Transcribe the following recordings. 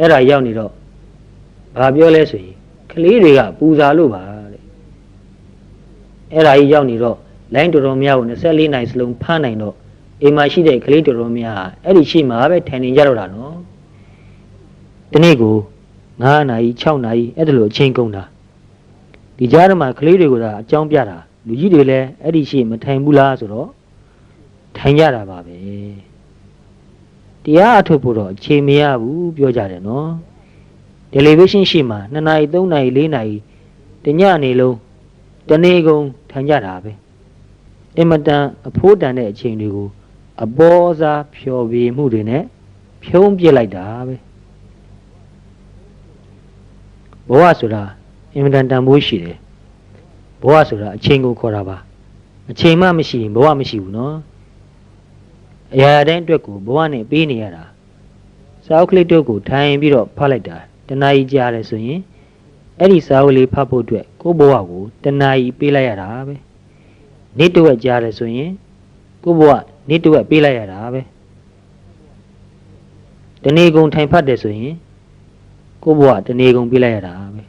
အဲ့ဒါရောက်နေတော့ဘာပြောလဲဆိုရင်ကလေးတွေကပူဇာလို့ပါတဲ့အဲ့ဒါကြီးရောက်နေတော့လိုင်းတော်တော်များကို24နိုင်စလုံးဖမ်းနိုင်တော့အိမ်မှာရှိတဲ့ကလေးတော်တော်များဟာအဲ့ဒီရှိမှာပဲထိုင်နေကြတော့တာနော်ဒီနေ့ကို9နာရီ6နာရီအဲ့ဒါလိုအချိန်ကုန်တာဒီကြားထဲမှာကလေးတွေကသာအကြောင်းပြတာလူကြီးတွေလည်းအဲ့ဒီရှိမထိုင်ဘူးလားဆိုတော့ထိုင်ကြတာပါပဲ တရားအထုတ်ဖို့တော့အချိန်မရဘူးပြောကြတယ်နော်တယ်လီဗီရှင်းရှိမှာ2နာရီ3နာရီ4နာရီတညနေလုံးတနေ့ကုန်ထိုင်ကြတာပဲအင်မတန်အဖိုးတန်တဲ့အချိန်တွေကိုအပေါ်စားဖျော်ဖြေမှုတွေနဲ့ဖြုံးပြစ်လိုက်တာပဲဘဝဆိုတာအင်မတန်တန်ဖိုးရှိတယ်ဘဝဆိုတာအချိန်ကိုခေါ်တာပါအချိန်မှမရှိရင်ဘဝမရှိဘူးနော် အရာရာတိုင်းအတွက်ကိုဘဝနဲ့ပေးနေရတာစာအုပ်ကလေးတို့ကိုထိုင်ပြီးတော့ဖတ်လိုက်တာတဏှာကြီးကြားတယ်ဆိုရင်အဲ့ဒီစာအုပ်လေးဖတ်ဖို့အတွက်ကိုယ့်ဘဝကိုတဏှာကြီးပေးလိုက်ရတာပဲနေ့တစ်ဝက်ကြားတယ်ဆိုရင်ကိုယ့်ဘဝနေ့တစ်ဝက်ပေးလိုက်ရတာပဲတနေ့ကုန်ထိုင်ဖတ်တယ်ဆိုရင်ကိုယ့်ဘဝတနေ့ကုန်ပေးလိုက်ရတာပဲ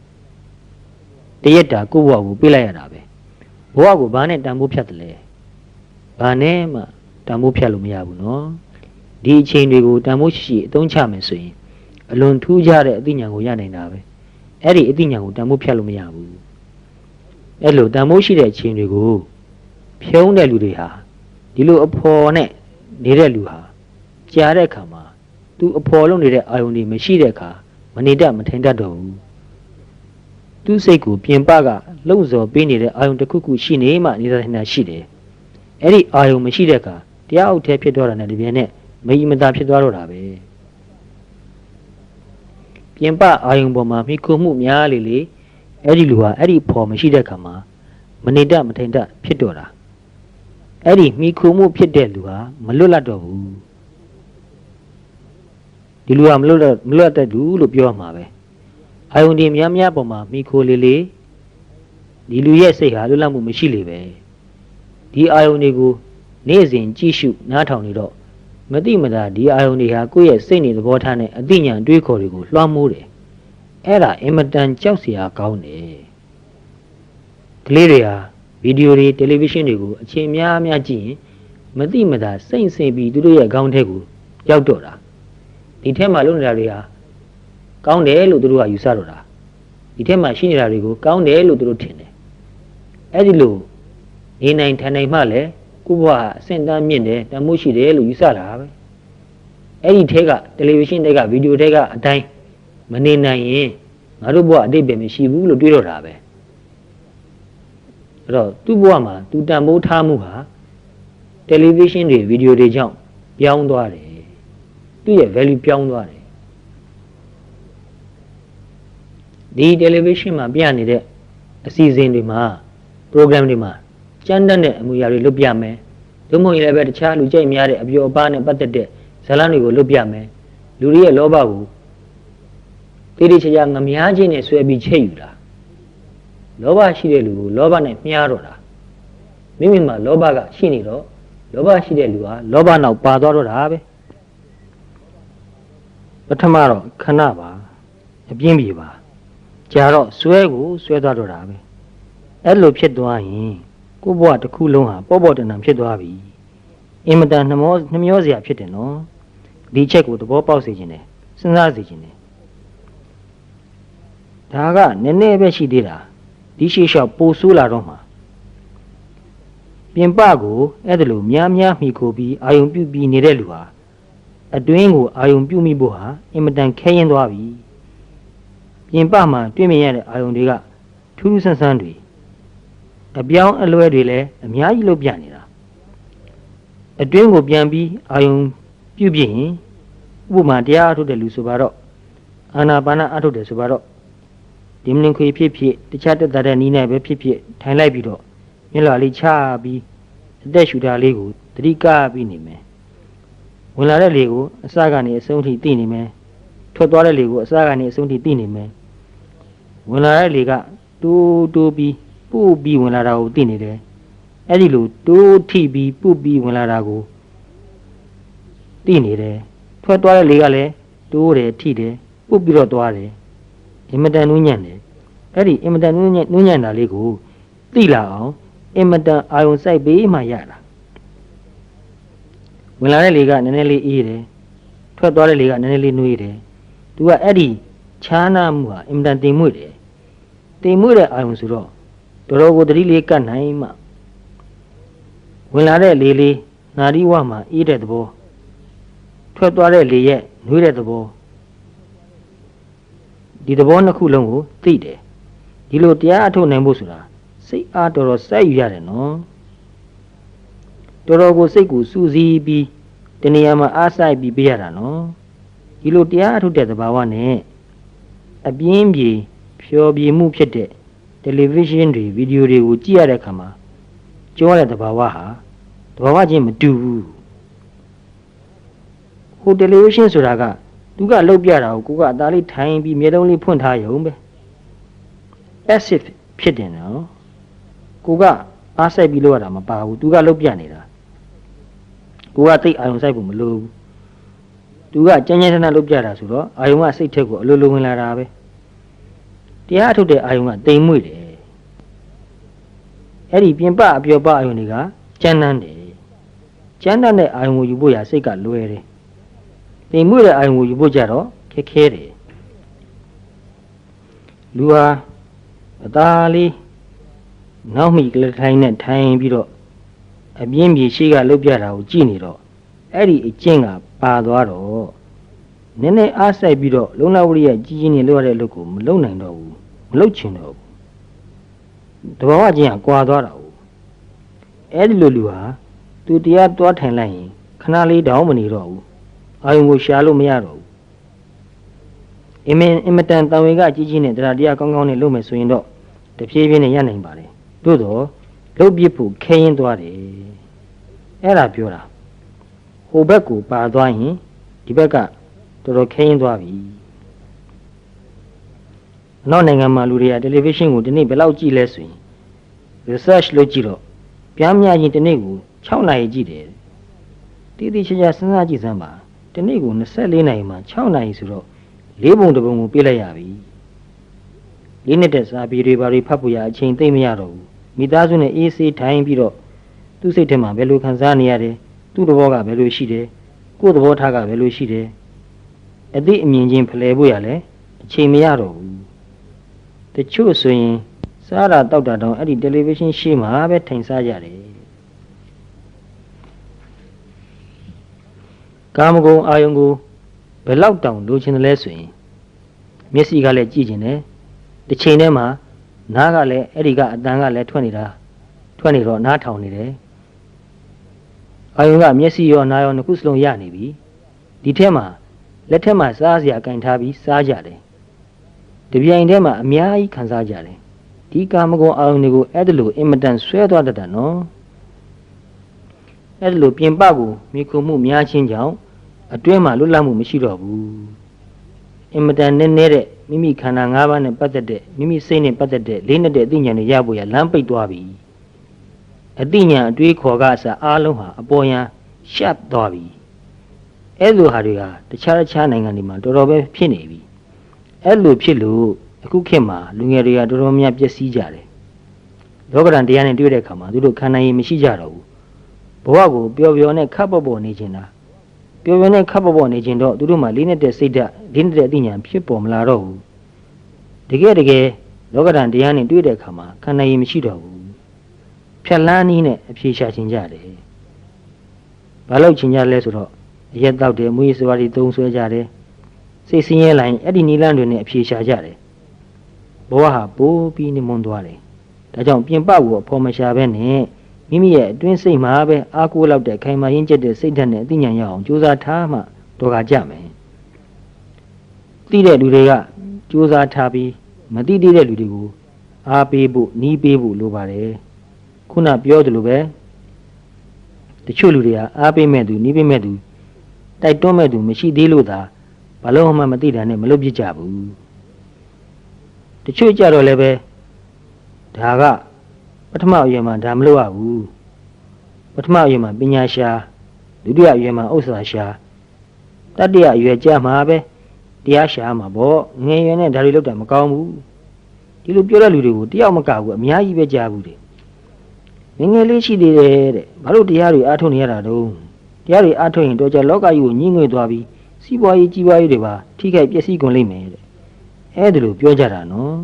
တရက်တာကိုယ့်ဘဝကိုပေးလိုက်ရတာပဲဘဝကိုဘာနဲ့တန်ဖိုးဖြတ်တယ်လဲဘာနဲ့မှ တန်ဖိုးဖြတ်လို့မရဘူးနော်ဒီအချိန်တွေကိုတန်ဖိုးရှိရှိအသုံးချမယ်ဆိုရင်အလွန်ထူးခြားတဲ့အသိဉာဏ်ကိုရနိုင်တာပဲအဲ့ဒီအသိဉာဏ်ကိုတန်ဖိုးဖြတ်လို့မရဘူးအဲ့လိုတန်ဖိုးရှိတဲ့အချိန်တွေကိုဖြုံးတဲ့လူတွေဟာဒီလိုအဖော်နဲ့နေတဲ့လူဟာကြားတဲ့အခါမှာသူအဖော်လုပ်နေတဲ့အာယုန်တွေမရှိတဲ့အခါမနေတတ်မထိုင်တတ်တော့ဘူးသူ့စိတ်ကိုပြင်ပကလှုံ့ဆော်ပေးနေတဲ့အာယုန်တစ်ခုခုရှိနေမှနေတာနေတာရှိတယ်အဲ့ဒီအာယုန်မရှိတဲ့အခါ တရားအုပ်ထဲဖြစ်သွားတာနဲ့ဒီပြင်းနဲ့မကြီးမသာဖြစ်သွားတော့တာပဲပြင်ပအာယုန်ပေါ်မှာမိခိုမှုများလေလေအဲ့ဒီလူဟာအဲ့ဒီဖော်မရှိတဲ့အခါမှာမနေတတ်မထိုင်တတ်ဖြစ်တော့တာအဲ့ဒီမိခိုမှုဖြစ်တဲ့လူဟာမလွတ်လပ်တော့ဘူးဒီလူဟာမလွတ်တော့မလွတ်တတ်ဘူးလို့ပြောရမှာပဲအာယုန်ဒီများများပေါ်မှာမိခိုလေလေဒီလူရဲ့စိတ်ဟာလွတ်လပ်မှုမရှိလေပဲဒီအာယုန်တွေကို နေ့စဉ်ကြည့်ရှုနားထောင်နေတော့မတိမတာဒီအာယုန်တွေဟာကိုယ့်ရဲ့စိတ်နေသဘောထားနဲ့အသိဉာဏ်အတွေးခေါ်တွေကိုလွှမ်းမိုးတယ်အဲ့ဒါအင်မတန်ကြောက်စရာကောင်းတယ်ကလေးတွေဟာဗီဒီယိုတွေတယ်လီဗီရှင်းတွေကိုအချိန်များများကြည့်ရင်မတိမတာစိတ်ဆင်ပြီးသူတို့ရဲ့ခေါင်းထဲကိုရောက်တော့တာဒီထဲမှာလုပ်နေတာတွေဟာကောင်းတယ်လို့သူတို့ကယူဆတော့တာဒီထဲမှာရှိနေတာတွေကိုကောင်းတယ်လို့သူတို့ထင်တယ်အဲ့ဒီလိုနေနိုင်ထိုင်နိုင်မှလည်း ကိုယ့်ဘဝအဆင့်တန်းမြင့်တယ်တမိုးရှိတယ်လို့ယူဆတာပဲအဲ့ဒီထဲကတယ်လီဗီရှင်းထဲကဗီဒီယိုထဲကအတိုင်းမနေနိုင်ရင်ငါတို့ဘဝအတိတ်ပဲမရှိဘူးလို့တွေးတော့တာပဲအဲ့တော့သူ့ဘဝမှာသူတန်ဖိုးထားမှုဟာတယ်လီဗီရှင်းတွေဗီဒီယိုတွေကြောင့်ပြောင်းသွားတယ်သူ့ရဲ့ value ပြောင်းသွားတယ်ဒီ television မှာပြနေတဲ့အစီအစဉ်တွေမှာ program တွေမှာ ကြမ်းတမ်းတဲ့အမှုရာတွေလုပ်ပြမယ်။သို့မဟုတ်ရင်လည်းပဲတခြားလူကြိုက်များတဲ့အပျော်အပါးနဲ့ပတ်သက်တဲ့ဇာတ်လမ်းတွေကိုလုပ်ပြမယ်။လူတွေရဲ့လောဘကိုတိတိကျကျငမားချင်းနဲ့ဆွဲပြီးချိတ်ယူတာ။လောဘရှိတဲ့လူကိုလောဘနဲ့မြားတော့တာ။မိမိမှာလောဘကရှိနေတော့လောဘရှိတဲ့လူဟာလောဘနောက်ပါသွားတော့တာပဲ။ပထမတော့ခဏပါအပြင်းပြေပါကြာတော့ဆွဲကိုဆွဲသွားတော့တာပဲအဲ့လိုဖြစ်သွားရင် ကိုယ့်ဘဝတစ်ခုလုံးဟာပေါ့ပေါ့တန်တန်ဖြစ်သွားပြီအင်မတန်နှမောနှမျောစရာဖြစ်တယ်နော်ဒီချက်ကိုသဘောပေါက်စေခြင်းတယ်စဉ်းစားစေခြင်းတယ်ဒါကနည်းနည်းပဲရှိသေးတာဒီရှေ့လျှောက်ပိုဆိုးလာတော့မှာပြင်ပကိုအဲ့ဒါလိုများများမိခိုပြီးအာယုံပြုတ်ပြီးနေတဲ့လူဟာအတွင်းကိုအာယုံပြုတ်မိဖို့ဟာအင်မတန်ခဲရင်သွားပြီပြင်ပမှာတွေ့မြင်ရတဲ့အာယုံတွေကထူးထူးဆန်းဆန်းတွေ အပြောင်းအလွဲတွေလည်းအများကြီးလုပ်ပြနေတာအတွင်းကိုပြန်ပြီးအာယုံပြုပြင်ရင်ဥပမာတရားအထုတ်တဲ့လူဆိုပါတော့အာနာပါနအထုတ်တယ်ဆိုပါတော့ဒီမလင်ခွေဖြစ်ဖြစ်တခြားတက်တဲ့နီးနဲ့ပဲဖြစ်ဖြစ်ထိုင်လိုက်ပြီးတော့မျက်လွှာလေးချပြီးအသက်ရှူတာလေးကိုသတိကပြီးနေမယ်ဝင်လာတဲ့လေကိုအစကနေအဆုံးထိသိနေမယ်ထွက်သွားတဲ့လေကိုအစကနေအဆုံးထိသိနေမယ်ဝင်လာတဲ့လေကတိုးတိုးပြီး ပုတ်ပြီးဝင်လာတာကိုသိနေတယ်အဲ့ဒီလိုတိုးထိပြီးပုတ်ပြီးဝင်လာတာကိုသိနေတယ်ထွက်သွားတဲ့လေကလည်းတိုးတယ်ထိတယ်ပုတ်ပြီးတော့သွားတယ်အင်မတန်နူးညံ့တယ်အဲ့ဒီအင်မတန်နူးညံ့နူးညံ့တာလေးကိုသိလာအောင်အင်မတန်အာယုံစိုက်ပေးမှရတာဝင်လာတဲ့လေကနည်းနည်းလေးအေးတယ်ထွက်သွားတဲ့လေကနည်းနည်းလေးနှွေးတယ်သူကအဲ့ဒီချားနာမှုဟာအင်မတန်တင်မွေ့တယ်တင်မွေ့တဲ့အာယုံဆိုတော့ တော်တော်ကိုတတိလေးကတ်နိုင်မှဝင်လာတဲ့လေလေးနာရီဝမှာအေးတဲ့သဘောထွက်သွားတဲ့လေရဲ့နှွေးတဲ့သဘောဒီသဘောနှစ်ခုလုံးကိုသိတယ်ဒီလိုတရားအထုတ်နိုင်ဖို့ဆိုတာစိတ်အားတော်တော်စိုက်ယူရတယ်နော်တော်တော်ကိုစိတ်ကိုစူးစီးပြီးတဏှာမှာအားစိုက်ပြီးပြရတာနော်ဒီလိုတရားအထုတ်တဲ့သဘာဝနဲ့အပြင်းပြေဖြောပြေမှုဖြစ်တဲ့ တယ်လီဗီရှင်းတွေဗီဒီယိုတွေကိုကြည့်ရတဲ့အခါမှာကြောတဲ့သဘာဝဟာသဘာဝချင်းမတူဘူးဟိုတယ်လီဗီရှင်းဆိုတာကသူကလှုပ်ပြတာကိုကိုကအသားလေးထိုင်ပြီးမျက်လုံးလေးဖွင့်ထားရုံပဲ passive ဖြစ်တယ်နော်ကိုကအားစိုက်ပြီးလို့ရတာမပါဘူးသူကလှုပ်ပြနေတာကိုကသိအာယုံစိုက်ဖို့မလိုဘူးသူကကြမ်းကြမ်းတမ်းတမ်းလှုပ်ပြတာဆိုတော့အာယုံကစိတ်ထက်ကိုအလိုလိုဝင်လာတာပဲ တရားထုတ်တဲ့အာယုံကတိမ်မွေ့တယ်အဲ့ဒီပြင်ပအပြောပအာယုံတွေကကြမ်းတမ်းတယ်ကြမ်းတမ်းတဲ့အာယုံကိုယူဖို့ရစိတ်ကလွယ်တယ်တိမ်မွေ့တဲ့အာယုံကိုယူဖို့ကြတော့ခက်ခဲတယ်လူဟာအသားလေးနောက်မိကလေးထိုင်းနဲ့ထိုင်ပြီးတော့အပြင်းပြေရှိကလှုပ်ပြတာကိုကြည့်နေတော့အဲ့ဒီအကျင့်ကပါသွားတော့ နည်းနည်းအားစိုက်ပြီးတော့လုံလဝရိယကြီးကြီးနေလို့ရတဲ့အလုပ်ကိုမလုပ်နိုင်တော့ဘူးမလုပ်ချင်တော့ဘူးတဘာဝချင်းကကွာသွားတာ哦အဲ့ဒီလိုလူဟာသူတရားတွားထိုင်လိုက်ရင်ခဏလေးတောင်းမနေတော့ဘူးအာယုံကိုရှာလို့မရတော့ဘူးအင်မင်အင်မတန်တန်ဝေကကြီးကြီးနဲ့တရားတရားကောင်းကောင်းနဲ့လုပ်မယ်ဆိုရင်တော့တဖြည်းဖြည်းနဲ့ရနိုင်ပါတယ်သို့တော့လုပ်ပြဖို့ခဲရင်သွားတယ်အဲ့ဒါပြောတာဟိုဘက်ကိုပါသွားရင်ဒီဘက်က တော်တော်ခဲရင်သွားပြီအနောက်နိုင်ငံမှာလူတွေကတယ်လီဗီရှင်းကိုဒီနေ့ဘယ်လောက်ကြည့်လဲဆိုရင် research လုပ်ကြည့်တော့ပြားများရင်ဒီနေ့ကို6နာရီကြည့်တယ်တည်တည်ချာချာစဉ်းစားကြည့်စမ်းပါဒီနေ့ကို24နာရီမှာ6နာရီဆိုတော့လေးပုံတစ်ပုံကိုပြလိုက်ရပြီလေးနှစ်တဲ့စာပေတွေဘာတွေဖတ်ဖို့ရအချိန်သိမ့်မရတော့ဘူးမိသားစုနဲ့အေးဆေးထိုင်ပြီးတော့သူ့စိတ်ထဲမှာဘယ်လိုခံစားနေရတယ်သူ့သဘောကဘယ်လိုရှိတယ်ကိုယ့်သဘောထားကဘယ်လိုရှိတယ် အသိအမြင်ချင်းဖလှယ်ဖို့ရလဲအချိန်မရတော့ဘူးတချို့ဆိုရင်စားတာတောက်တာတောင်အဲ့ဒီတယ်လီဗီရှင်းရှေ့မှာပဲထိုင်စားကြတယ်ကာမဂုဏ်အာယုံကိုဘယ်လောက်တောင်လိုချင်တယ်လဲဆိုရင်မျက်စိကလည်းကြည့်ကျင်တယ်တစ်ချိန်တည်းမှာနားကလည်းအဲ့ဒီကအတန်ကလည်းထွက်နေတာထွက်နေတော့နားထောင်နေတယ်အာယုံကမျက်စိရောနားရောနှစ်ခုစလုံးရနေပြီဒီထဲမှာ လက်ထက်မှာစားစရာကင်ထားပြီးစားကြတယ်တပြိုင်တည်းမှာအများကြီးခံစားကြတယ်ဒီကာမဂုဏ်အာယုံတွေကိုအဲ့ဒါလိုအင်မတန်ဆွဲသွားတတ်တာနော်အဲ့ဒါလိုပြင်ပကိုမိခုမှုများချင်းကြောင့်အတွင်းမှာလွတ်လပ်မှုမရှိတော့ဘူးအင်မတန်နည်းနည်းတဲ့မိမိခန္ဓာ၅ပါးနဲ့ပတ်သက်တဲ့မိမိစိတ်နဲ့ပတ်သက်တဲ့လေးနဲ့တဲ့အသိဉာဏ်တွေရဖို့ရလမ်းပိတ်သွားပြီအသိဉာဏ်အတွေးခေါ်ကအစအားလုံးဟာအပေါ်ယံရှက်သွားပြီ အဲ့လိုဟာတွေကတခြားတခြားနိုင်ငံတွေမှာတော်တော်ပဲဖြစ်နေပြီအဲ့လိုဖြစ်လို့အခုခေတ်မှာလူငယ်တွေကတော်တော်များပျက်စီးကြတယ်လောကဓာတ်တရားနဲ့တွေ့တဲ့အခါမှာသူတို့ခန္ဓာရင်မရှိကြတော့ဘူးဘဝကိုပျော်ပျော်နဲ့ခပ်ပေါ်ပေါ်နေချင်တာပျော်ပျော်နဲ့ခပ်ပေါ်ပေါ်နေချင်တော့သူတို့မှာလေးနဲ့တဲ့စိတ်ဓာတ်လေးနဲ့တဲ့အသိဉာဏ်ဖြစ်ပေါ်မလာတော့ဘူးတကယ်တကယ်လောကဓာတ်တရားနဲ့တွေ့တဲ့အခါမှာခန္ဓာရင်မရှိတော့ဘူးဖြတ်လန်းနည်းနဲ့အပြေရှာခြင်းကြတယ်ဘာလို့ခြင်းကြလဲဆိုတော့ အရက်တောက်တယ်မွေးစွာတွေသုံးဆွဲကြတယ်စိတ်ဆင်းရဲလာရင်အဲ့ဒီနီလန်းတွေနဲ့အပြေရှာကြတယ်ဘဝဟာပိုးပြီးနေမွန်းသွားတယ်ဒါကြောင့်ပြင်ပကိုအဖော်မရှာဘဲနဲ့မိမိရဲ့အတွင်းစိတ်မှာပဲအားကိုးလောက်တဲ့ခိုင်မာရင်းကျက်တဲ့စိတ်ဓာတ်နဲ့အသိဉာဏ်ရအောင်ကြိုးစားထားမှတော့ကကြမယ်သိတဲ့လူတွေကကြိုးစားထားပြီးမသိသေးတဲ့လူတွေကိုအားပေးဖို့နီးပေးဖို့လိုပါတယ်ခုနပြောသလိုပဲတချို့လူတွေကအားပေးမဲ့သူနီးပေးမဲ့သူ တိုက်တွန်းမဲ့သူမရှိသေးလို့သာဘာလို့မှမသိတာနဲ့မလုပ်ပြကြဘူးတချို့ကြတော့လည်းပဲဒါကပထမအရွယ်မှာဒါမလုပ်ရဘူးပထမအရွယ်မှာပညာရှာဒုတိယအရွယ်မှာဥစ္စာရှာတတိယအရွယ်ကြာမှာပဲဒတရားရှာမှာပေါ့ငယ်ရွယ်နဲ့ဒါတွေလောက်တာမကောင်းဘူးဒီလိုပြောတဲ့လူတွေကိုတယောက်မကဘူးအများကြီးပဲကြားဘူးတဲ့ငယ်ငယ်လေးရှိသေးတယ်တဲ့ဘာလို့တရားတွေအားထုတ်နေရတာတုံး တရားတွေအားထုတ်ရင်တော့ကြလောကကြီးကိုညှိငွေသွားပြီးစီးပွားရေးကြီးပွားရေးတွေပါထိခိုက်ပျက်စီးကုန်လိမ့်မယ်တဲ့အဲ့ဒါလိုပြောကြတာနော်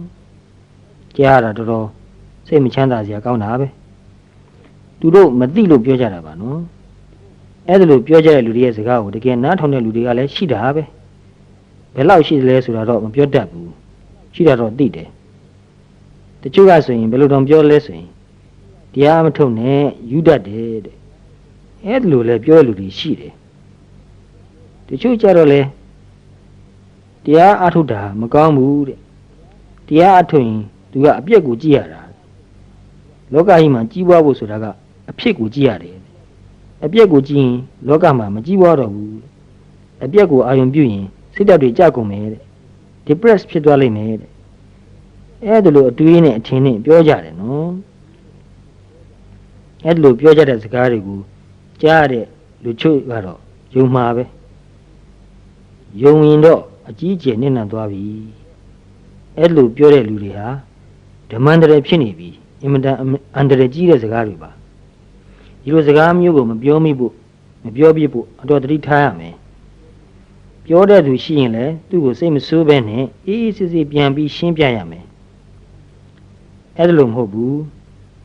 ကြားရတာတော်တော်စိတ်မချမ်းသာစရာကောင်းတာပဲသူတို့မသိလို့ပြောကြတာပါနော်အဲ့ဒါလိုပြောကြတဲ့လူတွေရဲ့စကားကိုတကယ်နားထောင်တဲ့လူတွေကလည်းရှိတာပဲဘယ်လောက်ရှိသလဲဆိုတာတော့မပြောတတ်ဘူးရှိတာတော့သိတယ်တချို့ကဆိုရင်ဘယ်လိုတောင်ပြောလဲဆိုရင်တရားမထုတ်နဲ့ယူတတ်တယ်တဲ့ အဲ့ဒါလိုလဲပြောတဲ့လူတွေရှိတယ်တချို့ကြတော့လဲတရားအထုတ်တာမကောင်းဘူးတဲ့တရားအထုတ်ရင်သူကအပြက်ကိုကြည့်ရတာလောကကြီးမှာကြီးပွားဖို့ဆိုတာကအဖြစ်ကိုကြည့်ရတယ်အပြက်ကိုကြည့်ရင်လောကမှာမကြီးပွားတော့ဘူးအပြက်ကိုအာရုံပြုရင်စိတ်ဓာတ်တွေကြကုန်မယ်တဲ့ depress ဖြစ်သွားလိမ့်မယ်တဲ့အဲ့ဒါလိုအတွေးနဲ့အထင်နဲ့ပြောကြတယ်နော်အဲ့ဒါလိုပြောကြတဲ့စကားတွေကို ကြားရတဲ့လူချို့ကတော့ယုံမှာပဲယုံရင်တော့အကြီးကျယ်နစ်နံသွားပြီအဲ့လိုပြောတဲ့လူတွေဟာဓမ္မန္တရဖြစ်နေပြီအင်မတန်အန္တရာယ်ကြီးတဲ့စကားတွေပါဒီလိုစကားမျိုးကိုမပြောမိဖို့မပြောပြဖို့အတော်တတိထားရမယ်ပြောတဲ့သူရှိရင်လည်းသူ့ကိုစိတ်မဆိုးဘဲနဲ့အေးအေးဆေးဆေးပြန်ပြီးရှင်းပြရမယ်အဲ့ဒါလို့မဟုတ်ဘူး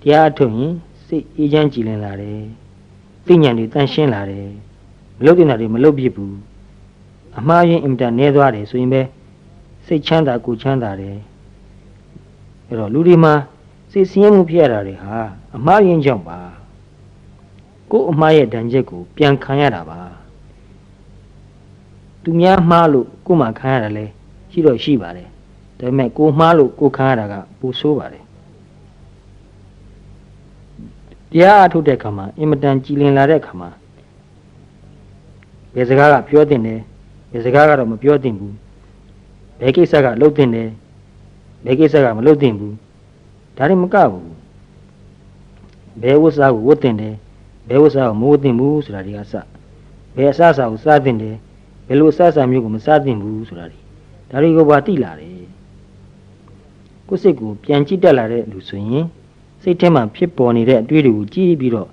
တရားအထုတ်ရင်စိတ်အေးချမ်းကြည်လင်လာတယ် သိဉာဏ်တွေတန်ရှင်းလာတယ်မလုတ်တင်တာတွေမလုတ်ပြစ်ဘူးအမှားရင်အင်မတန်နည်းသွားတယ်ဆိုရင်ပဲစိတ်ချမ်းသာကိုယ်ချမ်းသာတယ်အဲ့တော့လူတွေမှာစိတ်ဆင်းရဲမှုဖြစ်ရတာတွေဟာအမှားရင်ကြောင့်ပါကိုယ်အမှားရဲ့ဒဏ်ချက်ကိုပြန်ခံရတာပါသူများမှားလို့ကိုယ်မှခံရတာလဲရှိတော့ရှိပါတယ်ဒါပေမဲ့ကိုမှားလို့ကိုခံရတာကပိုဆိုးပါတယ် တရားအထုတ်တဲ့ခါမှာအင်မတန်ကြည်လင်လာတဲ့ခါမှာဘယ်စကားကပြောတင်တယ်ဘယ်စကားကတော့မပြောတင်ဘူးဘယ်ကိစ္စကလှုပ်တင်တယ်ဘယ်ကိစ္စကမလှုပ်တင်ဘူးဒါတွေမကဘူးဘယ်ဝတ်စားကိုဝတ်တင်တယ်ဘယ်ဝတ်စားကိုမဝတ်တင်ဘူးဆိုတာတွေကစဘယ်အစအစာကိုစားတင်တယ်ဘယ်လိုအစအစာမျိုးကိုမစားတင်ဘူးဆိုတာတွေဒါတွေကိုပါသိလာတယ်ကိုယ်စိတ်ကိုပြန်ကြည့်တက်လာတဲ့လူဆိုရင် စိတ်ထဲမှာဖြစ်ပေါ်နေတဲ့အတွေ့တွေကိုကြည့်ပြီးတော့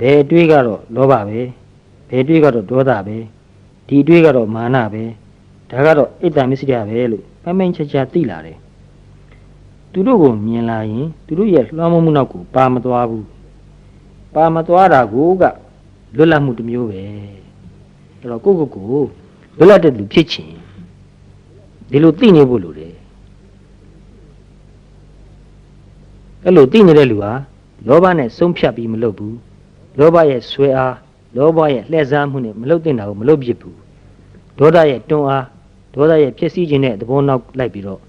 ဘယ်အတွေ့ကတော့လောဘပဲဘယ်အတွေ့ကတော့ဒေါသပဲဒီအတွေ့ကတော့မာနပဲဒါကတော့အိတ်တံမစ္စရိယပဲလို့မမိန်ချာချာသိလာတယ်သူတို့ကိုမြင်လာရင်သူတို့ရဲ့လွှမ်းမိုးမှုနောက်ကိုပါမသွားဘူးပါမသွားတာကိုကလွတ်လပ်မှုတစ်မျိုးပဲအဲ့တော့ကိုယ့်ကိုယ်ကိုလွတ်လပ်တဲ့သူဖြစ်ချင်ဒီလိုသိနေဖို့လိုတယ် အဲ့လိုသိနေတဲ့လူဟာလောဘနဲ့ဆုံးဖြတ်ပြီးမလုပ်ဘူးလောဘရဲ့ဆွဲအားလောဘရဲ့လှည့်စားမှုနဲ့မလုပ်တင်တာကိုမလုပ်ဖြစ်ဘူးဒေါသရဲ့တွန်းအားဒေါသရဲ့ဖြစ်စည်းခြင်းတဲ့သဘောနောက်လိုက်ပြီးတော့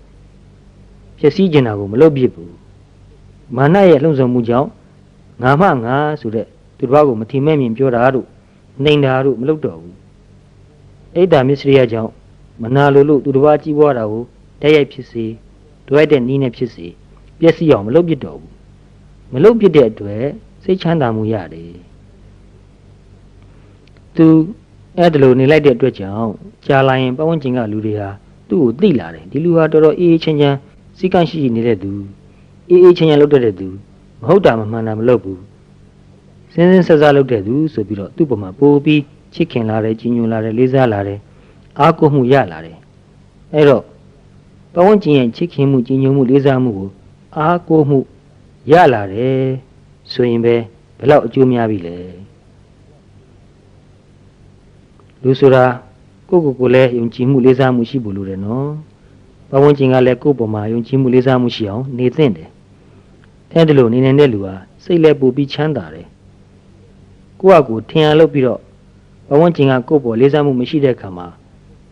ဖြစ်စည်းခြင်းတာကိုမလုပ်ဖြစ်ဘူးမာနရဲ့လှုံ့ဆော်မှုကြောင့်ငါမှငါဆိုတဲ့သူတစ်ပါးကိုမထီမဲ့မြင်ပြောတာတို့နှိမ်တာတို့မလုပ်တော့ဘူးအိတ်တာမစ္စရိယကြောင့်မနာလိုလို့သူတစ်ပါးကြီးပွားတာကိုတိုက်ရိုက်ဖြစ်စေတွဲတဲ့နီးနဲ့ဖြစ်စေ ပျက်စီးအောင်မလုပ်ပြစ်တော့ဘူးမလုပ်ပြစ်တဲ့အတွက်စိတ်ချမ်းသာမှုရတယ်သူအဲ့ဒါလိုနေလိုက်တဲ့အတွက်ကြောင့်ကြာလာရင်ပတ်ဝန်းကျင်ကလူတွေဟာသူ့ကိုသိလာတယ်ဒီလူဟာတော်တော်အေးအေးချမ်းချမ်းစိတ်ကန့်ရှိရှိနေတဲ့သူအေးအေးချမ်းချမ်းလုပ်တတ်တဲ့သူမဟုတ်တာမမှန်တာမလုပ်ဘူးစင်းစင်းဆက်ဆက်လုပ်တဲ့သူဆိုပြီးတော့သူ့ပုံမှာပိုးပြီးချစ်ခင်လာတယ်ကြီးညိုလာတယ်လေးစားလာတယ်အားကိုးမှုရလာတယ်အဲ့တော့ပတ်ဝန်းကျင်ရဲ့ချစ်ခင်မှုကြီးညိုမှုလေးစားမှုကို အားကိုးမှုရလာတယ်ဆိုရင်ပဲဘယ်လောက်အကျိုးများပြီလဲလူဆိုတာကိုယ့်ကိုယ်ကိုလည်းယုံကြည်မှုလေးစားမှုရှိဖို့လိုတယ်နော်ပတ်ဝန်းကျင်ကလည်းကိုယ့်ပေါ်မှာယုံကြည်မှုလေးစားမှုရှိအောင်နေသင့်တယ်အဲ့ဒါလိုနေနေတဲ့လူဟာစိတ်လည်းပူပြီးချမ်းသာတယ်ကိုယ့်အကူထင်ရလို့ပြီးတော့ပတ်ဝန်းကျင်ကကိုယ့်ပေါ်လေးစားမှုမရှိတဲ့အခါမှာ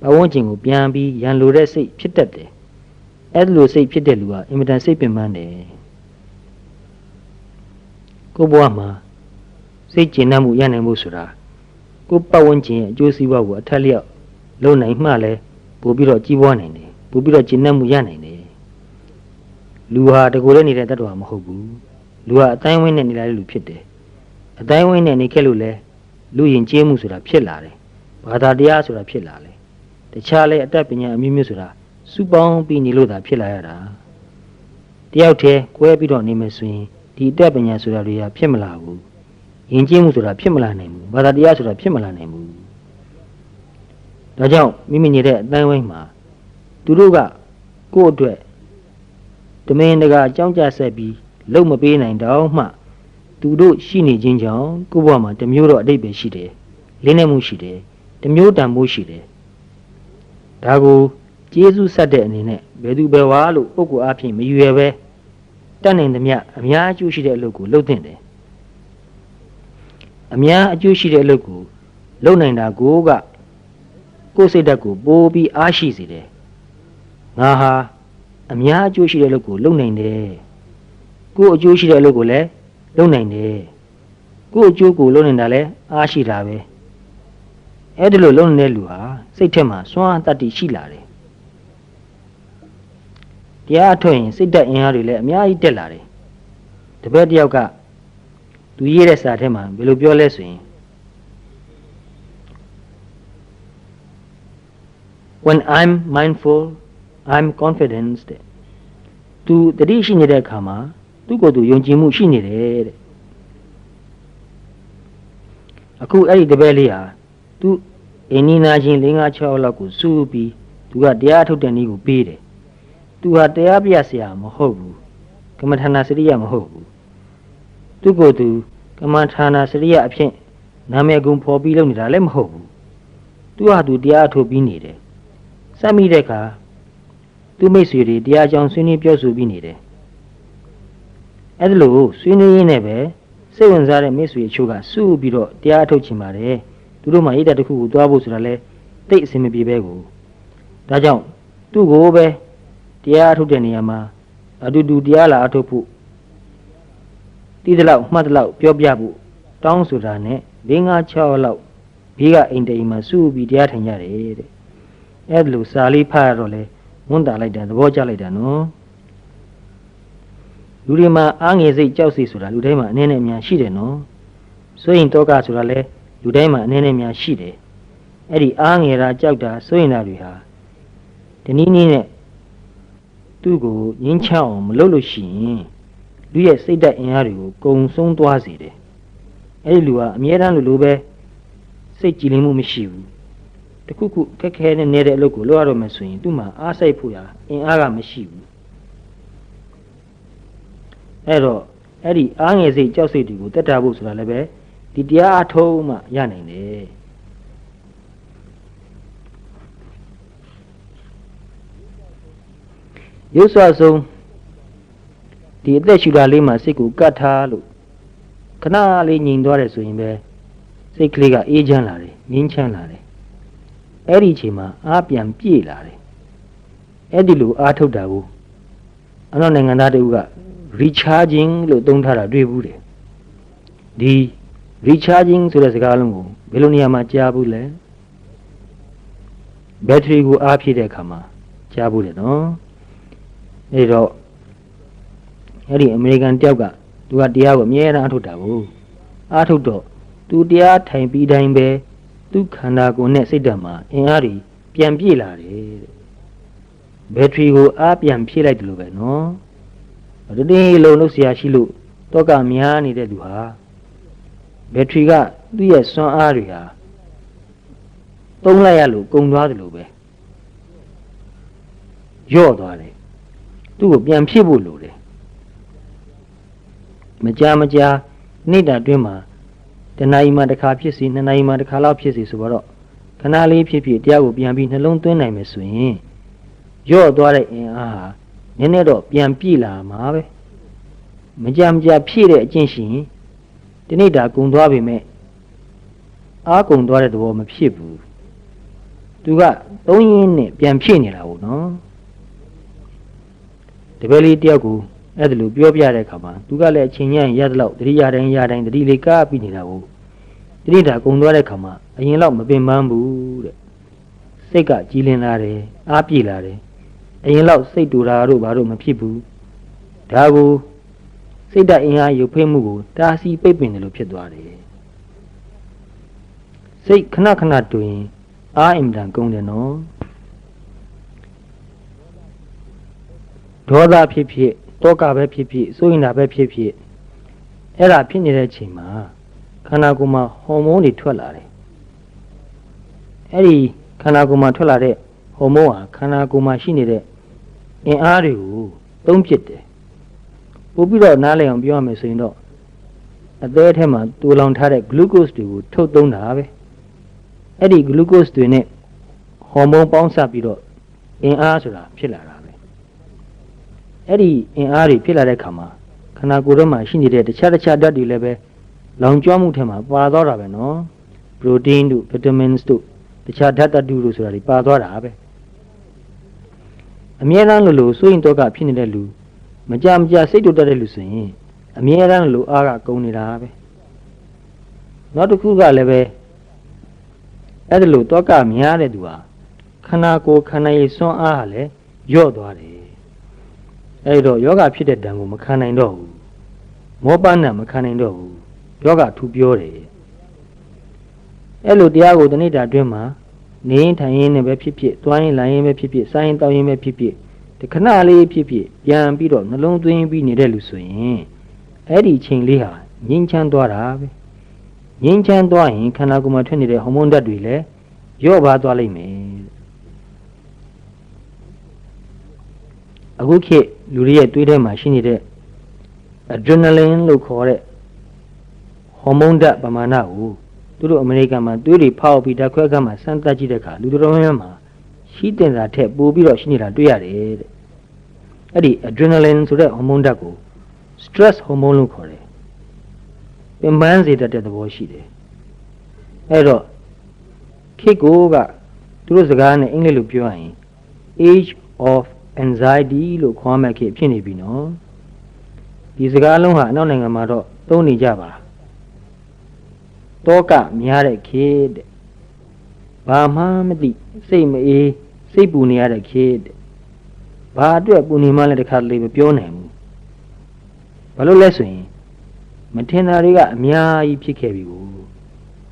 ပတ်ဝန်းကျင်ကိုပြန်ပြီးရန်လိုတဲ့စိတ်ဖြစ်တတ်တယ် အဲ့လိုစိတ်ဖြစ်တဲ့လူဟာအင်မတန်စိတ်ပင်ပန်းတယ်ကိုဘဝမှာစိတ်ကျဉ်နှံ့မှုရနိုင်မှုဆိုတာကိုပတ်ဝန်းကျင်ရဲ့အကျိုးစီးပွားကိုအထက်လျောက်လုံနိုင်မှလည်းပို့ပြီးတော့ကြီးပွားနိုင်တယ်ပို့ပြီးတော့ကျဉ်နှံ့မှုရနိုင်တယ်လူဟာတကူလည်းနေတဲ့တ attva မဟုတ်ဘူးလူဟာအတိုင်းဝင်းနဲ့နေလာတဲ့လူဖြစ်တယ်အတိုင်းဝင်းနဲ့နေခဲ့လို့လဲလူရင်ကျေးမှုဆိုတာဖြစ်လာတယ်ဘာသာတရားဆိုတာဖြစ်လာတယ်တခြားလဲအတတ်ပညာအမျိုးမျိုးဆိုတာ စုပေါင်းပြီးနေလို့သာဖြစ်လာရတာတယောက်တည်းကွဲပြီးတော့နေမယ်ဆိုရင်ဒီအတတ်ပညာဆိုတာတွေကဖြစ်မလာဘူးယဉ်ကျေးမှုဆိုတာဖြစ်မလာနိုင်ဘူးဘာသာတရားဆိုတာဖြစ်မလာနိုင်ဘူးဒါကြောင့်မိမိနေတဲ့အတိုင်းဝိုင်းမှာသူတို့ကကိုယ့်အတွက်တမင်တကာအကြောင်းကြဆက်ပြီးလုံမပေးနိုင်တော့မှသူတို့ရှိနေခြင်းကြောင့်ကိုယ့်ဘဝမှာတစ်မျိုးတော့အတိတ်ပဲရှိတယ်လင်းနေမှုရှိတယ်တစ်မျိုးတန်မှုရှိတယ်ဒါကို ကျေးဇူးဆက်တဲ့အနေနဲ့ဘယ်သူပဲဝါလို့ပုဂ္ဂိုလ်အဖြစ်မရွယ်ပဲတတ်နိုင်သမျှအများအကျိုးရှိတဲ့အလုပ်ကိုလုပ်သင့်တယ်အများအကျိုးရှိတဲ့အလုပ်ကိုလုပ်နိုင်တာကိုကကိုယ်စိတ်ဓာတ်ကိုပိုးပြီးအားရှိစေတယ်ငါဟာအများအကျိုးရှိတဲ့အလုပ်ကိုလုပ်နိုင်တယ်ကိုယ်အကျိုးရှိတဲ့အလုပ်ကိုလည်းလုပ်နိုင်တယ်ကိုယ်အကျိုးကိုလုပ်နေတာလည်းအားရှိတာပဲအဲ့ဒီလိုလုပ်နေတဲ့လူဟာစိတ်ထဲမှာစွမ်းအားတတ္တိရှိလာတယ် တရားအထုတ်ရင်စိတ်ဓာတ်အင်အားတွေလည်းအများကြီးတက်လာတယ်တပည့်တယောက်ကသူရေးတဲ့စာထဲမှာဘယ်လိုပြောလဲဆိုရင် when i'm mindful i'm confident တဲ့သူတတိရှိနေတဲ့အခါမှာသူ့ကိုယ်သူယုံကြည်မှုရှိနေတယ်တဲ့အခုအဲ့ဒီတပည့်လေးဟာသူအင်းနီနာချင်း၄၅6လောက်ကိုစုပြီးသူကတရားထုတ်တဲ့နည်းကိုပေးတယ် သူဟာတရားပြဆရာမဟုတ်ဘူးကမ္မထာနာစရိယမဟုတ်ဘူးသူကိုယ်သူကမ္မထာနာစရိယအဖြစ်နာမည်ကုံဖော်ပြီးလုပ်နေတာလည်းမဟုတ်ဘူးသူဟာသူတရားထုတ်ပြီးနေတယ်စမ်းမိတဲ့အခါသူမိတ်ဆွေတွေတရားကြောင်ဆွေးနွေးပြောဆိုပြီးနေတယ်အဲ့ဒါလို့ဆွေးနွေးရင်းနဲ့ပဲစိတ်ဝင်စားတဲ့မိတ်ဆွေအချို့ကစုပြီးတော့တရားထုတ်ချင်ပါတယ်သူတို့မှဣဒ္ဓတစ်ခုကိုသွားဖို့ဆိုတာလဲတိတ်အဆင်မပြေပဲကိုဒါကြောင့်သူ့ကိုပဲ တရားထုတ်တဲ့နေရာမှာအတူတူတရားလာအထုတ်ဖို့တိတလောက်မှတ်တလောက်ပြောပြဖို့တောင်းဆိုတာနဲ့၄၅6လောက်ဘေးကအိမ်တိမ်မှာစုပြီးတရားထိုင်ကြတယ်တဲ့အဲ့ဒါလို့စာလေးဖတ်ရတော့လဲဝန်တာလိုက်တာသဘောကျလိုက်တာနော်လူတွေမှာအားငယ်စိတ်ကြောက်စိတ်ဆိုတာလူတိုင်းမှာအနည်းနဲ့အများရှိတယ်နော်ဆိုရင်တော့ကဆိုတာလဲလူတိုင်းမှာအနည်းနဲ့အများရှိတယ်အဲ့ဒီအားငယ်တာကြောက်တာဆိုရင်တာတွေဟာဒီနည်းနည်းနဲ့ သူ့ကိုငင်းချအောင်မလုပ်လို့ရှိရင်လူရဲ့စိတ်ဓာတ်အင်အားတွေကိုကုံဆုံးသွားစေတယ်အဲ့ဒီလူကအမြဲတမ်းလိုလိုပဲစိတ်ကြည်လင်မှုမရှိဘူးတခုခုခက်ခဲနဲ့နေတဲ့အလုပ်ကိုလုပ်ရတော့မယ်ဆိုရင်သူ့မှာအားစိတ်ဖို့ရာအင်အားကမရှိဘူးအဲ့တော့အဲ့ဒီအားငယ်စိတ်ကြောက်စိတ်တွေကိုတက်တာဖို့ဆိုတာလည်းပဲဒီတရားအထုံးမှရနိုင်တယ် ရုပ်ဆွဆုံးဒီအသက်ရှူတာလေးမှာစိတ်ကိုကတ်ထားလို့ခဏလေးငြိမ်သွားတယ်ဆိုရင်ပဲစိတ်ကလေးကအေးချမ်းလာတယ်ငြင်းချမ်းလာတယ်အဲ့ဒီအချိန်မှာအားပြန်ပြည့်လာတယ်အဲ့ဒီလိုအားထုတ်တာကိုအနောက်နိုင်ငံသားတွေက recharging လို့သုံးထားတာတွေ့ဘူးတယ်ဒီ recharging ဆိုတဲ့စကားလုံးကိုဘယ်လိုနေရာမှာကြားဘူးလဲဘက်ထရီကိုအားဖြည့်တဲ့အခါမှာကြားဘူးတယ်နော် အဲ့တော့အဲ့ဒီအမေရိကန်တယောက်ကသူကတရားကိုအမြဲတမ်းအထုတ်တာကိုအားထုတ်တော့သူတရားထိုင်ပြီးတိုင်းပဲသူခန္ဓာကိုယ်နဲ့စိတ်ဓာတ်မှာအင်အားတွေပြန်ပြည့်လာတယ်တဲ့ဘက်ထရီကိုအားပြန်ဖြည့်လိုက်တယ်လို့ပဲနော်တတင်းလုံးလို့ဆရာရှိလို့တော့ကများနေတဲ့သူဟာဘက်ထရီကသူ့ရဲ့စွမ်းအားတွေဟာသုံးလိုက်ရလို့ကုန်သွားတယ်လို့ပဲယော့သွားတယ် သူ့ကိုပြန်ဖြည့်ဖို့လိုတယ်မကြာမကြာနေ့တာတွင်းမှာတဏှာကြီးမှတစ်ခါဖြစ်စီနှစ်နာရီမှတစ်ခါလောက်ဖြစ်စီဆိုတော့ခဏလေးဖြစ်ဖြစ်တရားကိုပြန်ပြီးနှလုံးသွင်းနိုင်မယ်ဆိုရင်ယော့သွားတဲ့အင်အားဟာနည်းနည်းတော့ပြန်ပြည့်လာမှာပဲမကြမကြဖြည့်တဲ့အကျင့်ရှိရင်ဒီနေ့ဒါကုံသွားပြီမဲ့အားကုံသွားတဲ့သဘောမဖြစ်ဘူးသူကသုံးရင်းနဲ့ပြန်ဖြည့်နေတာပေါ့နော် တပည့်လေးတယောက်ကိုအဲ့ဒါလိုပြောပြတဲ့အခါမှာသူကလည်းအချိန်ကြီးရတဲ့လောက်တတိယတိုင်းရတိုင်းတတိလေးကားပြီးနေတာကိုဒီနေ့ဒါကုံသွားတဲ့အခါမှာအရင်လောက်မပင်ပန်းဘူးတဲ့စိတ်ကကြည်လင်လာတယ်အားပြေလာတယ်အရင်လောက်စိတ်တူတာတို့ဘာတို့မဖြစ်ဘူးဒါကိုစိတ်ဓာတ်အင်အားရုပ်ဖိမှုကိုတာစီပိတ်ပင်တယ်လို့ဖြစ်သွားတယ်စိတ်ခဏခဏတွင်အားအင်တန်ကုန်တယ်နော် ဒေါသဖြစ်ဖြစ်တောကပဲဖြစ်ဖြစ်စိုးရင်တာပဲဖြစ်ဖြစ်အဲ့ဒါဖြစ်နေတဲ့အချိန်မှာခန္ဓာကိုယ်မှာဟော်မုန်းတွေထွက်လာတယ်အဲ့ဒီခန္ဓာကိုယ်မှာထွက်လာတဲ့ဟော်မုန်းဟာခန္ဓာကိုယ်မှာရှိနေတဲ့အင်အားတွေကိုသုံးပစ်တယ်ပို့ပြီးတော့နားလည်အောင်ပြောရမယ်ဆိုရင်တော့အသေးအထက်မှာတူလောင်ထားတဲ့ glucose တွေကိုထုတ်သုံးတာပဲအဲ့ဒီ glucose တွေနဲ့ဟော်မုန်းပေါင်းစပ်ပြီးတော့အင်အားဆိုတာဖြစ်လာတာပဲ အဲ့ဒီအင်အားတွေဖြစ်လာတဲ့ခါမှာခန္ဓာကိုယ်ထဲမှာရှိနေတဲ့တခြားတခြားဓာတ်တွေလည်းပဲလောင်ကျွမ်းမှုထဲမှာပါသွားတာပဲနော် protein တို့ vitamins တို့တခြားဓာတ်တတုတို့ဆိုတာတွေပါသွားတာပဲအမြဲတမ်းလို့လို့စိုးရင်တော့ကဖြစ်နေတဲ့လူမကြမကြစိတ်တူတက်တဲ့လူဆိုရင်အမြဲတမ်းလို့အားကကုန်နေတာပဲနောက်တစ်ခုကလည်းပဲအဲ့ဒါလို့တော့ကများတဲ့သူဟာခန္ဓာကိုယ်ခန္ဓာရည်စွမ်းအားဟာလည်းညော့သွားတယ် အဲ့တော့ယောဂဖြစ်တဲ့ဓာတ်ကိုမခံနိုင်တော့ဘူးမောပန်းနဲ့မခံနိုင်တော့ဘူးယောဂထူပြောတယ်အဲ့လိုတရားကိုတဏိတာအတွင်းမှာနေရင်ထိုင်ရင်နဲ့ပဲဖြစ်ဖြစ်သွားရင်လာရင်ပဲဖြစ်ဖြစ်စားရင်တောက်ရင်ပဲဖြစ်ဖြစ်ဒီခဏလေးဖြစ်ဖြစ်ပြန်ပြီးတော့နှလုံးသွင်းပြီးနေတဲ့လူဆိုရင်အဲ့ဒီချိန်လေးဟာငြိမ်းချမ်းသွားတာပဲငြိမ်းချမ်းသွားရင်ခန္ဓာကိုယ်မှာထွက်နေတဲ့ဟော်မုန်းဓာတ်တွေလည်းလျော့ပါသွားလိမ့်မယ်အခုခေတ် လူတွေရဲ့တွေးထဲမှာရှိနေတဲ့ adrenaline လို့ခေါ်တဲ့ဟော်မုန်းဓာတ်ပမာဏကိုသူတို့အမေရိကန်မှာတွေးတွေဖောက်ပြီးဓာတ်ခွဲခန်းမှာစမ်းသပ်ကြည့်တဲ့အခါလူတော်များမှာရှိတင်တာထက်ပိုပြီးတော့ရှိနေတာတွေ့ရတယ်တဲ့အဲ့ဒီ adrenaline ဆိုတဲ့ဟော်မုန်းဓာတ်ကို stress ဟော်မုန်းလို့ခေါ်တယ်ပင်ပန်းစေတတ်တဲ့သဘောရှိတယ်အဲ့တော့ခေတ်ကိုကသူတို့စကားနဲ့အင်္ဂလိပ်လိုပြောရရင် age of anxiety လို့ခေါ်မှခေတ်ဖြစ်နေပြီနော်ဒီစကားလုံးဟာအနောက်နိုင်ငံမှာတော့သုံးနေကြပါတောကများတဲ့ခေတ်တဲ့ဘာမှမသိစိတ်မအေးစိတ်ပူနေရတဲ့ခေတ်တဲ့ဘာအတွက်ပူနေမှလည်းတခါတလေမပြောနိုင်ဘူးဘာလို့လဲဆိုရင်မထင်တာတွေကအများကြီးဖြစ်ခဲ့ပြီကို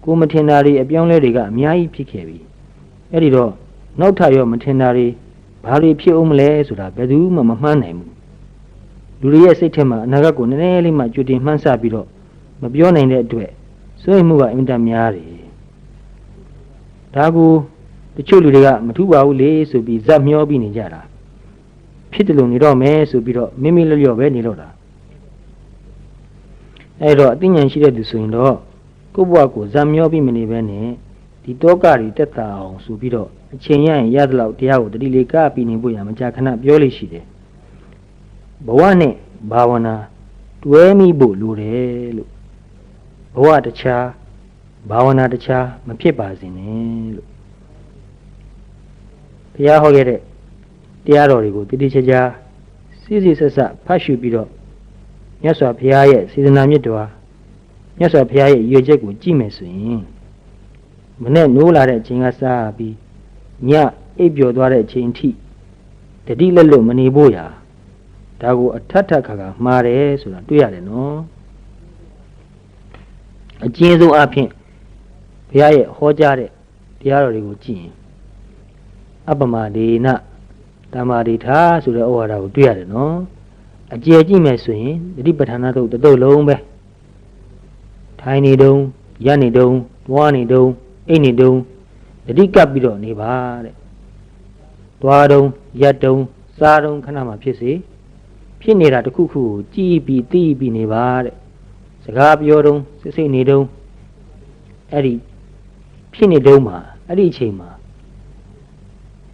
ကိုမထင်တာတွေအပြောင်းလဲတွေကအများကြီးဖြစ်ခဲ့ပြီအဲ့ဒီတော့နောက်ထပ်ရောမထင်တာတွေ ဘာတွေဖြစ်အောင်မလဲဆိုတာဘယ်သူမှမမှန်းနိုင်ဘူးလူတွေရဲ့စိတ်ထဲမှာအနာဂတ်ကိုနည်းနည်းလေးမှကြိုတင်မှန်းဆပြီးတော့မပြောနိုင်တဲ့အတွက်စိုးရိမ်မှုကအင်တာများတယ်ဒါကိုတချို့လူတွေကမထူပါဘူးလေဆိုပြီးဇက်မျောပြီးနေကြတာဖြစ်တယ်လို့နေတော့မယ်ဆိုပြီးတော့မိမိလျော့ပဲနေတော့တာအဲ့တော့အသိဉာဏ်ရှိတဲ့သူဆိုရင်တော့ကိုယ့်ဘဝကိုဇက်မျောပြီးမနေဘဲနဲ့ ဒီတောကတွေတက်တာအောင်ဆိုပြီးတော့အချိန်ရရင်ရသလောက်တရားကိုတတိလေးကပြီးနေဖို့ရမကြာခဏပြောလို့ရှိတယ်ဘဝနဲ့ဘာဝနာတွဲမိဖို့လိုတယ်လို့ဘဝတခြားဘာဝနာတခြားမဖြစ်ပါစေနဲ့လို့ဘုရားဟောခဲ့တဲ့တရားတော်တွေကိုတတိချာချာစိစိဆက်ဆက်ဖတ်ရှုပြီးတော့မြတ်စွာဘုရားရဲ့စေတနာမြတ်တော်မြတ်စွာဘုရားရဲ့ရွေချက်ကိုကြည့်မယ်ဆိုရင် မနဲ့နိုးလာတဲ့အချိန်ကစပြီးညအိပ်ပျော်သွားတဲ့အချိန်ထိတတိလက်လွတ်မနေဖို့ရာဒါကိုအထက်ထက်ခါခါမှားတယ်ဆိုတာတွေ့ရတယ်နော်အကျဉ်းဆုံးအဖြစ်ဘုရားရဲ့ဟောကြားတဲ့တရားတော်တွေကိုကြည့်ရင်အပမဒေနတမ္မာဒိဋ္ဌာဆိုတဲ့ဩဝါဒကိုတွေ့ရတယ်နော်အကျယ်ကြည့်မယ်ဆိုရင်တတိပဋ္ဌာနာတုတ်တုတ်လုံးပဲထိုင်နေတုံးရနေတုံးတွားနေတုံး အိတ်နေတုံးတတိကပ်ပြီးတော့နေပါတဲ့တွားတုံးရက်တုံးစားတုံးခဏမှဖြစ်စေဖြစ်နေတာတစ်ခုခုကိုကြည်ပြီးသိပြီးနေပါတဲ့စကားပြောတုံးစစ်စိတ်နေတုံးအဲ့ဒီဖြစ်နေတုံးမှာအဲ့ဒီအချိန်မှာ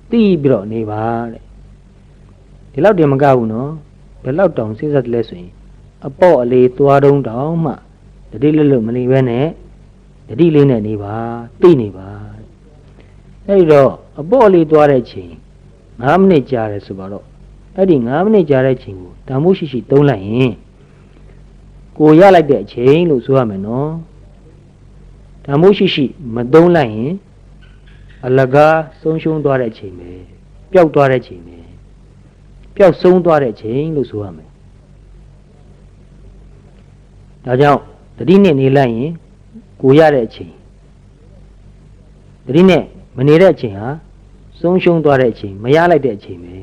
သိပြီးတော့နေပါတဲ့ဒီလောက်တည်းမကဘူးနော်ဘယ်လောက်တောင်စဉ်းစားတယ်လဲဆိုရင်အပေါ့အလေးသွားတုံးတောင်မှတတိလွတ်လွတ်မနေဘဲနဲ့ တတိလေးနဲ့နေပါသိနေပါအဲ့ဒီတော့အပေါ့အလေးသွားတဲ့ချိန်9မိနစ်ကြာတယ်ဆိုတော့အဲ့ဒီ9မိနစ်ကြာတဲ့ချိန်ကိုတန်မိုးရှိရှိသုံးလိုက်ရင်ကိုရလိုက်တဲ့အချိန်လို့ဆိုရမယ်နော်တန်မိုးရှိရှိမသုံးလိုက်ရင်အလကားဆုံးရှုံးသွားတဲ့အချိန်ပဲပျောက်သွားတဲ့အချိန်ပဲပျောက်ဆုံးသွားတဲ့အချိန်လို့ဆိုရမယ်ဒါကြောင့်တတိနဲ့နေလိုက်ရင် ကိုရတဲ့အချိန်တတိနဲ့မနေတဲ့အချိန်ဟာဆုံးရှုံးသွားတဲ့အချိန်မရလိုက်တဲ့အချိန်ပဲ